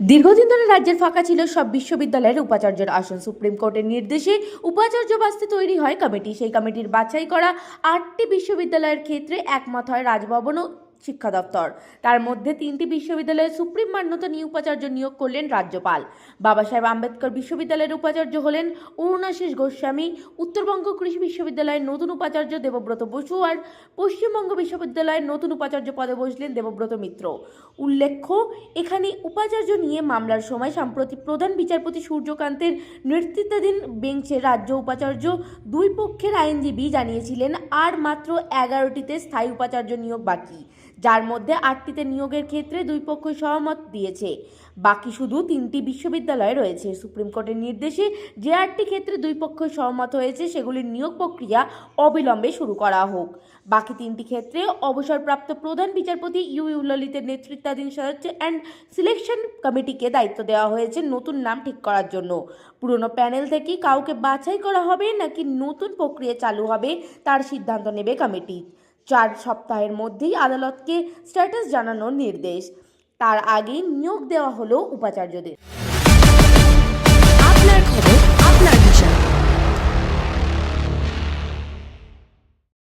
দীর্ঘদিন ধরে রাজ্যের ফাঁকা ছিল সব বিশ্ববিদ্যালয়ের উপাচার্যের আসন। সুপ্রিম কোর্টের নির্দেশে উপাচার্য বাস্তে তৈরি হয় কমিটি। সেই কমিটির বাছাই করা আটটি বিশ্ববিদ্যালয়ের ক্ষেত্রে একমত হয় রাজভবন ও শিক্ষা দপ্তর। তার মধ্যে তিনটি বিশ্ববিদ্যালয়ে সুপ্রিম মান্যতা নিয়ে উপাচার্য নিয়োগ করলেন রাজ্যপাল। বাবা সাহেব আম্বেদকর বিশ্ববিদ্যালয়ের উপাচার্য হলেন অরুণাশিস গোস্বামী। উত্তরবঙ্গ কৃষি বিশ্ববিদ্যালয়ের নতুন উপাচার্য দেবব্রত বসু আর পশ্চিমবঙ্গ বিশ্ববিদ্যালয়ের নতুন উপাচার্য পদে বসলেন দেবব্রত মিত্র। উল্লেখ্য, এখানে উপাচার্য নিয়ে মামলার সময় সম্প্রতি প্রধান বিচারপতি সূর্যকান্তের নেতৃত্বাধীন বেঞ্চে রাজ্য উপাচার্য দুই পক্ষের আইনজীবী জানিয়েছিলেন, আর মাত্র এগারোটিতে স্থায়ী উপাচার্য নিয়োগ বাকি। যার মধ্যে আটটিতে নিয়োগের ক্ষেত্রে দুই পক্ষ সহমত দিয়েছে। বাকি শুধু তিনটি বিশ্ববিদ্যালয় রয়েছে। সুপ্রিম কোর্টের নির্দেশে যে আটটি ক্ষেত্রে দুই পক্ষ সহমত হয়েছে, সেগুলির নিয়োগ প্রক্রিয়া অবিলম্বে শুরু করা হোক। বাকি তিনটি ক্ষেত্রে অবসরপ্রাপ্ত প্রধান বিচারপতি ইউ ইউ ললিতের নেতৃত্বাধীন সদস্য অ্যান্ড সিলেকশন কমিটিকে দায়িত্ব দেওয়া হয়েছে নতুন নাম ঠিক করার জন্য। পুরনো প্যানেল থেকে কাউকে বাছাই করা হবে নাকি নতুন প্রক্রিয়া চালু হবে, তার সিদ্ধান্ত নেবে কমিটি। চার সপ্তাহের মধ্যেই আদালতকে স্ট্যাটাস জানানোর নির্দেশ। তার আগে নিয়োগ দেওয়া হলো উপাচার্যদের। আপনার খবর